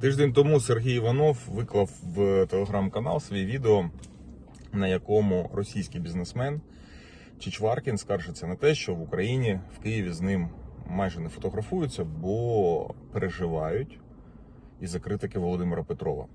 Тиждень тому Сергій Іванов виклав в телеграм-канал свій відео, на якому російський бізнесмен Чичваркін скаржиться на те, що в Україні в Києві з ним майже не фотографуються, бо переживають із-за критики Володимира Петрова.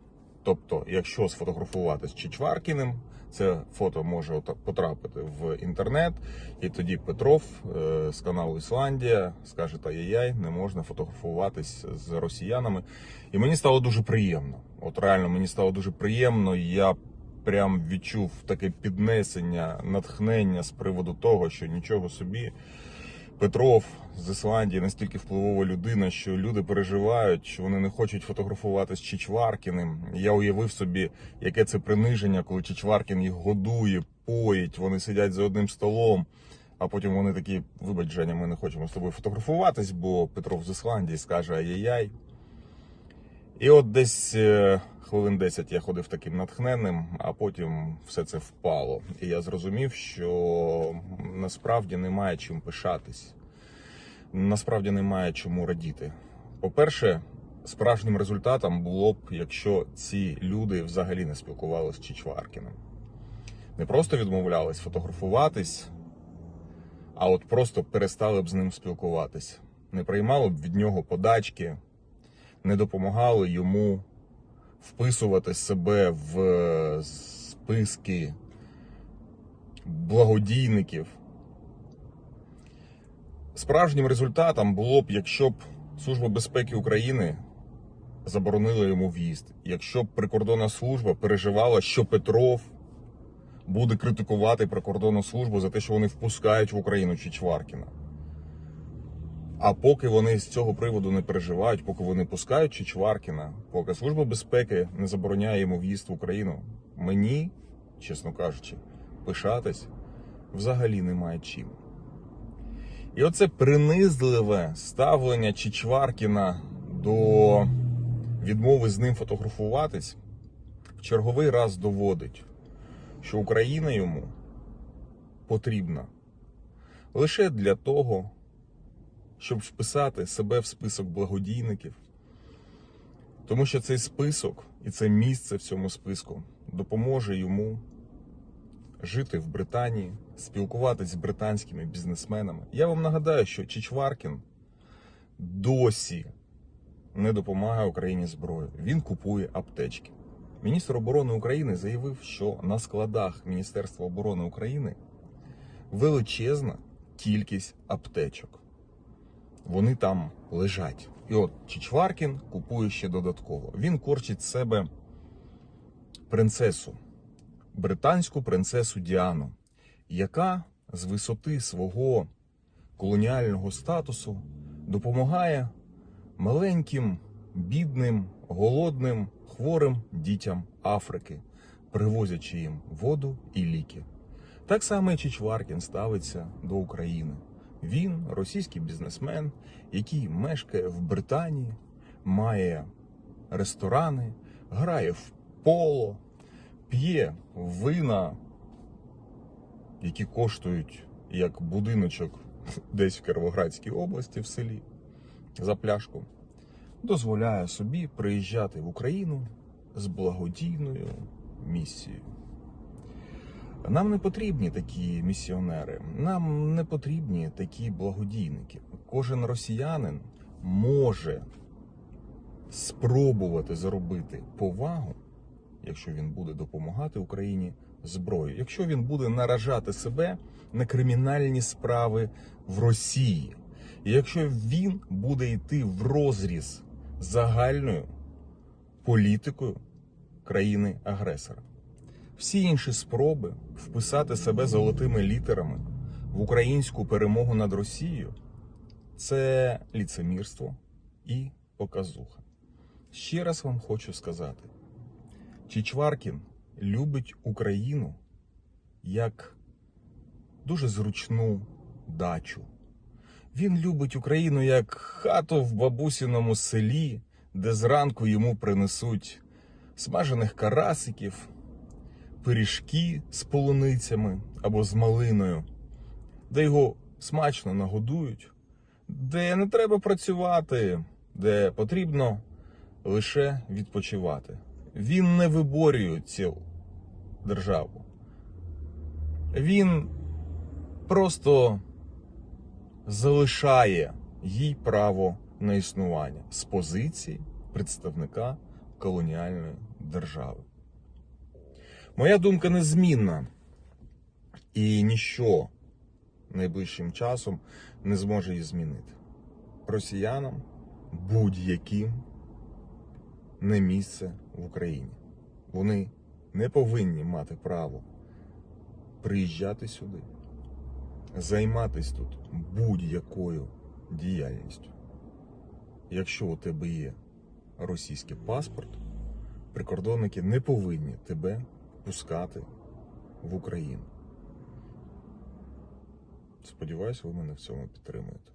Тобто, якщо сфотографувати з Чичваркіним, це фото може потрапити в інтернет, і тоді Петров е, з каналу Ісландія скаже: та-яй-яй, не можна фотографуватись з росіянами. І мені стало дуже приємно. От реально мені стало дуже приємно. Я прям відчув таке піднесення, натхнення з приводу того, що нічого собі. Петров з Ісландії настільки впливова людина, що люди переживають, що вони не хочуть фотографувати з Чичваркіним. Я уявив собі, яке це приниження, коли Чичваркін їх годує, поїть, вони сидять за одним столом. А потім вони такі: вибач, Женя, ми не хочемо з тобою фотографуватись, бо Петров з Ісландії скаже ай-яй-яй. І от десь е, хвилин 10 я ходив таким натхненним, а потім все це впало. І я зрозумів, що насправді немає чим пишатись. Насправді немає чому радіти. По-перше, справжнім результатом було б, якщо ці люди взагалі не спілкувалися з Чичваркіним. Не просто відмовлялись фотографуватись, а от просто перестали б з ним спілкуватись. Не приймали б від нього подачки, не допомагали йому вписувати себе в е, списки благодійників. Справжнім результатом було б, якщо б Служба безпеки України заборонила йому в'їзд, якщо б прикордонна служба переживала, що Петров буде критикувати прикордонну службу за те, що вони впускають в Україну Чичваркіна. А поки вони з цього приводу не переживають, поки вони пускають Чичваркіна, поки Служба безпеки не забороняє йому в'їзд в Україну, мені, чесно кажучи, пишатись взагалі немає чим. І оце принизливе ставлення Чичваркіна до відмови з ним фотографуватись в черговий раз доводить, що Україна йому потрібна лише для того, щоб вписати себе в список благодійників. Тому що цей список і це місце в цьому списку допоможе йому жити в Британії, спілкуватись з британськими бізнесменами. Я вам нагадаю, що Чичваркін досі не допомагає Україні зброю. Він купує аптечки. Міністр оборони України заявив, що на складах Міністерства оборони України величезна кількість аптечок. Вони там лежать. І от Чичваркін купує ще додатково. Він корчить себе принцесу, британську принцесу Діану, яка з висоти свого колоніального статусу допомагає маленьким, бідним, голодним, хворим дітям Африки, привозячи їм воду і ліки. Так само і Чичваркін ставиться до України. Він російський бізнесмен, який мешкає в Британії, має ресторани, грає в поло, п'є вина, які коштують як будиночок десь в Кіровоградській області в селі за пляшку, дозволяє собі приїжджати в Україну з благодійною місією. Нам не потрібні такі місіонери, нам не потрібні такі благодійники. Кожен росіянин може спробувати заробити повагу, якщо він буде допомагати Україні зброєю, якщо він буде наражати себе на кримінальні справи в Росії, і якщо він буде йти в розріз загальною політикою країни-агресора. Всі інші спроби вписати себе золотими літерами в українську перемогу над Росією це ліцемірство і показуха. Ще раз вам хочу сказати: Чичваркін любить Україну як дуже зручну дачу. Він любить Україну як хату в бабусіному селі, де зранку йому принесуть смажених карасиків, пиріжки з полуницями або з малиною, де його смачно нагодують, де не треба працювати, де потрібно лише відпочивати. Він не виборює цю державу. Він просто залишає їй право на існування з позиції представника колоніальної держави. Моя думка незмінна, і ніщо найближчим часом не зможе її змінити. Росіянам будь-яким не місце в Україні. Вони не повинні мати право приїжджати сюди, займатися тут будь-якою діяльністю. Якщо у тебе є російський паспорт, прикордонники не повинні тебе пускати в Україну. Сподіваюся, ви мене в цьому підтримуєте.